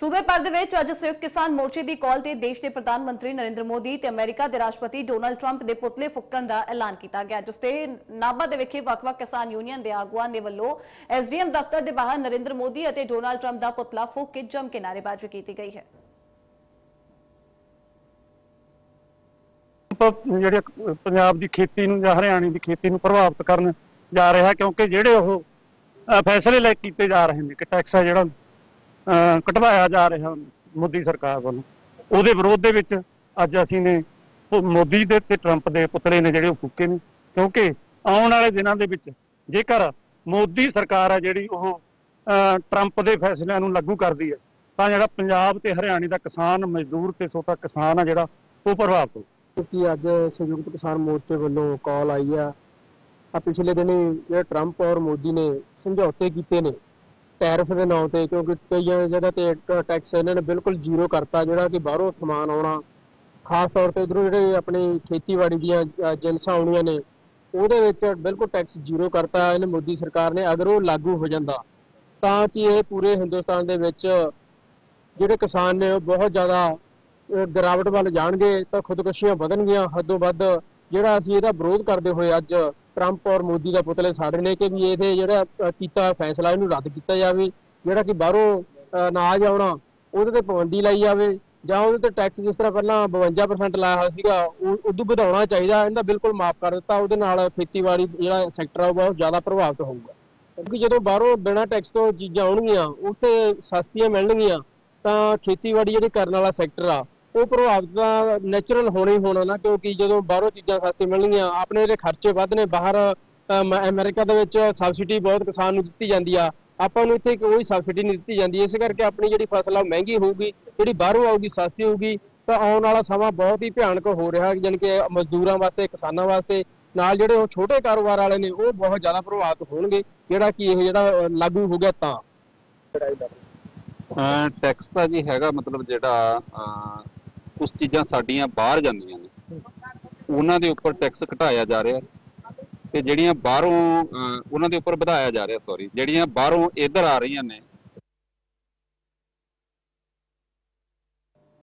ਸੂਬੇ ਭਰ ਦੇ ਵਿੱਚ ਅੱਜ ਸੰਯੁਕਤ ਕਿਸਾਨ ਮੋਰਚੇ ਦੀ ਕਾਲ ਤੇ ਦੇਸ਼ ਦੇ ਪ੍ਰਧਾਨ ਮੰਤਰੀ ਨਰਿੰਦਰ ਮੋਦੀ ਤੇ ਅਮਰੀਕਾ ਦੇ ਰਾਸ਼ਟਰਪਤੀ ਡੋਨਾਲਡ ਟਰੰਪ ਦੇ ਪੁਤਲੇ ਫੁੱਕਣ ਦਾ ਐਲਾਨ ਕੀਤਾ ਗਿਆ, ਜਿਸ ਤੇ ਨਾਭਾ ਦੇ ਵਿਖੇ ਵੱਖ-ਵੱਖ ਕਿਸਾਨ ਯੂਨੀਅਨ ਦੇ ਆਗੂਆਂ ਦੇ ਵੱਲੋਂ ਐਸਡੀਐਮ ਦਫ਼ਤਰ ਦੇ ਬਾਹਰ ਨਰਿੰਦਰ ਮੋਦੀ ਅਤੇ ਡੋਨਾਲਡ ਟਰੰਪ ਦਾ ਪੁਤਲਾ ਫੂਕ ਕੇ ਜੰਮ ਕੇ ਨਾਅਰੇਬਾਜ਼ੀ ਕੀਤੀ ਗਈ ਹੈ। ਜਿਹੜੇ ਪੰਜਾਬ ਦੀ ਖੇਤੀ ਨੂੰ ਜਾਂ ਹਰਿਆਣੇ ਦੀ ਖੇਤੀ ਨੂੰ ਪ੍ਰਭਾਵਿਤ ਕਰਨ ਜਾ ਰਿਹਾ ਕਿਉਂਕਿ ਜਿਹੜੇ ਉਹ ਫੈਸਲੇ ਲੈ ਕੀਤੇ ਜਾ ਰਹੇ ਨੇ ਕਿ ਟੈਕਸ ਹੈ ਜਿਹੜਾ ਘਟਵਾਇਆ ਜਾ ਰਿਹਾ ਮੋਦੀ ਸਰਕਾਰ ਵੱਲੋਂ। ਉਹਦੇ ਵਿਰੋਧ ਦੇ ਵਿੱਚ ਅੱਜ ਅਸੀਂ ਨੇ ਮੋਦੀ ਦੇ ਤੇ ਟਰੰਪ ਦੇ ਪੁਤਲੇ ਨੇ ਜਿਹੜੇ ਉਹ ਫੂਕੇ ਨੇ। ਕਿਉਂਕਿ ਆਉਣ ਵਾਲੇ ਦਿਨਾਂ ਦੇ ਵਿੱਚ ਜੇਕਰ ਮੋਦੀ ਸਰਕਾਰ ਹੈ ਜਿਹੜੀ ਉਹ ਟਰੰਪ ਦੇ ਫੈਸਲਿਆਂ ਨੂੰ ਲਾਗੂ ਕਰਦੀ ਹੈ, ਤਾਂ ਜਿਹੜਾ ਪੰਜਾਬ ਤੇ ਹਰਿਆਣੇ ਦਾ ਕਿਸਾਨ ਮਜ਼ਦੂਰ ਤੇ ਛੋਟਾ ਕਿਸਾਨ ਆ ਜਿਹੜਾ, ਉਹ ਪ੍ਰਭਾਵਿਤ ਹੋਊ। ਕਿਉਂਕਿ ਅੱਜ ਸੰਯੁਕਤ ਕਿਸਾਨ ਮੋਰਚੇ ਵੱਲੋਂ ਕਾਲ ਆਈ ਆ। ਆ ਪਿਛਲੇ ਦਿਨੀ ਜਿਹੜੇ ਟਰੰਪ ਔਰ ਮੋਦੀ ਨੇ ਸਮਝੌਤੇ ਕੀਤੇ ਨੇ ਟੈਰਿਫ ਦੇ ਨਾਂ ਤੇ ਕਿਉਂਕਿ ਕਈਆਂ ਜਗ੍ਹਾ ਤੇ ਟੈਕਸ ਇਹਨਾਂ ਨੇ ਬਿਲਕੁਲ ਜ਼ੀਰੋ ਕਰਤਾ ਜਿਹੜਾ ਕਿ ਬਾਹਰੋਂ ਸਮਾਨ ਆਉਣਾ। ਖਾਸ ਤੌਰ ਤੇ ਇਧਰੋਂ ਜਿਹੜੇ ਆਪਣੀ ਖੇਤੀਬਾੜੀ ਦੀਆਂ ਅ, ਆਉਣੀਆਂ ਨੇ ਉਹਦੇ ਵਿੱਚ ਬਿਲਕੁਲ ਟੈਕਸ ਜ਼ੀਰੋ ਕਰਤਾ ਇਹਨੇ ਮੋਦੀ ਸਰਕਾਰ ਨੇ ਅਗਰ ਉਹ ਲਾਗੂ ਹੋ ਜਾਂਦਾ ਤਾਂ ਕਿ ਇਹ ਪੂਰੇ ਹਿੰਦੁਸਤਾਨ ਦੇ ਵਿੱਚ ਜਿਹੜੇ ਕਿਸਾਨ ਨੇ ਉਹ ਬਹੁਤ ਜ਼ਿਆਦਾ ਗਿਰਾਵਟ ਵੱਲ ਜਾਣਗੇ ਤਾਂ ਖੁਦਕੁਸ਼ੀਆਂ ਵਧਣਗੀਆਂ। ਹੱਦੋਂ ਵੱਧ ਜਿਹੜਾ ਅਸੀਂ ਇਹਦਾ ਵਿਰੋਧ ਕਰਦੇ ਹੋਏ ਅੱਜ ਟਰੰਪ ਔਰ ਮੋਦੀ ਦਾ ਪੁਤਲੇ ਸਾੜੇ ਨੇ ਕਿ ਵੀ ਇਹਦੇ ਜਿਹੜਾ ਕੀਤਾ ਫੈਸਲਾ, ਇਹਨੂੰ ਰੱਦ ਕੀਤਾ ਜਾਵੇ। ਜਿਹੜਾ ਕਿ ਬਾਹਰੋਂ ਅਨਾਜ ਆਉਣਾ, ਉਹਦੇ ਤੇ ਪਾਬੰਦੀ ਲਾਈ ਜਾਵੇ। ਜਾਂ ਉਹਦੇ ਤੇ ਟੈਕਸ ਜਿਸ ਤਰ੍ਹਾਂ ਪਹਿਲਾਂ 52% ਲਾਇਆ ਹੋਇਆ ਸੀਗਾ, ਉਹ ਉਦੋਂ ਵਧਾਉਣਾ ਚਾਹੀਦਾ। ਇਹਦਾ ਬਿਲਕੁਲ ਮਾਫ ਕਰ ਦਿੱਤਾ। ਉਹਦੇ ਨਾਲ ਖੇਤੀਬਾੜੀ, ਜਿਹੜਾ ਸੈਕਟਰ ਆ, ਉਹ ਬਹੁਤ ਜ਼ਿਆਦਾ ਪ੍ਰਭਾਵਿਤ ਹੋਊਗਾ। ਕਿਉਂਕਿ ਜਦੋਂ ਬਾਹਰੋਂ ਬਿਨਾਂ ਟੈਕਸ ਤੋਂ ਚੀਜ਼ਾਂ ਆਉਣਗੀਆਂ, ਉੱਥੇ ਸਸਤੀਆਂ ਮਿਲਣਗੀਆਂ, ਤਾਂ ਖੇਤੀਬਾੜੀ ਜਿਹੜੀ ਕਰਨ ਵਾਲਾ ਸੈਕਟਰ ਆ ਉਹ ਪ੍ਰਭਾਵਿਤ ਤਾਂ ਨੈਚੁਰਲ ਹੋਣਾ ਹੀ ਹੋਣਾ ਨਾ ਕਿਉਂਕਿ ਜਦੋਂ ਬਾਹਰੋਂ ਚੀਜ਼ਾਂ ਸਸਤੀ ਮਿਲਣਗੀਆਂ ਆਪਣੇ ਜਿਹੜੇ ਖਰਚੇ ਵੱਧ ਨੇ ਬਾਹਰ ਅਮ, ਅਮਰੀਕਾ ਦੇ ਵਿੱਚ ਸਬਸਿਡੀ ਬਹੁਤ ਕਿਸਾਨ ਨੂੰ ਦਿੱਤੀ ਜਾਂਦੀ ਆ। ਆਪਾਂ ਨੂੰ ਇੱਥੇ ਕੋਈ ਸਬਸਿਡੀ ਨਹੀਂ ਦਿੱਤੀ ਜਾਂਦੀ ਇਸ ਕਰਕੇ ਆਪਣੀ ਜਿਹੜੀ ਫਸਲ ਆ ਉਹ ਮਹਿੰਗੀ ਹੋਊਗੀ ਜਿਹੜੀ ਬਾਹਰੋਂ ਆਊਗੀ ਸਸਤੀ ਹੋਊਗੀ ਤਾਂ ਆਉਣ ਵਾਲਾ ਸਮਾਂ ਬਹੁਤ ਹੀ ਭਿਆਨਕ ਹੋ ਰਿਹਾ ਜਾਣੀ ਕਿ ਮਜ਼ਦੂਰਾਂ ਵਾਸਤੇ ਕਿਸਾਨਾਂ ਵਾਸਤੇ ਨਾਲ ਜਿਹੜੇ ਉਹ ਛੋਟੇ ਕਾਰੋਬਾਰ ਵਾਲੇ ਨੇ ਉਹ ਬਹੁਤ ਜ਼ਿਆਦਾ ਪ੍ਰਭਾਵਿਤ ਹੋਣਗੇ ਜਿਹੜਾ ਕਿ ਇਹ ਜਿਹੜਾ ਲਾਗੂ ਹੋ ਗਿਆ ਤਾਂ। ਟੈਕਸ ਤਾਂ ਜੀ ਹੈਗਾ ਮਤਲਬ ਜਿਹੜਾ ਕੁਝ ਚੀਜ਼ਾਂ ਸਾਡੀਆਂ ਬਾਹਰ ਜਾਂਦੀਆਂ ਨੇ। ਉਹਨਾਂ ਦੇ ਉੱਪਰ ਟੈਕਸ ਘਟਾਇਆ ਜਾ ਰਿਹਾ ਤੇ ਜਿਹੜੀਆਂ ਬਾਹਰੋਂ ਉਹਨਾਂ ਦੇ ਉੱਪਰ ਵਧਾਇਆ ਜਾ ਰਿਹਾ ਸੌਰੀ ਜਿਹੜੀਆਂ ਬਾਹਰੋਂ ਇੱਧਰ ਆ ਰਹੀਆਂ ਨੇ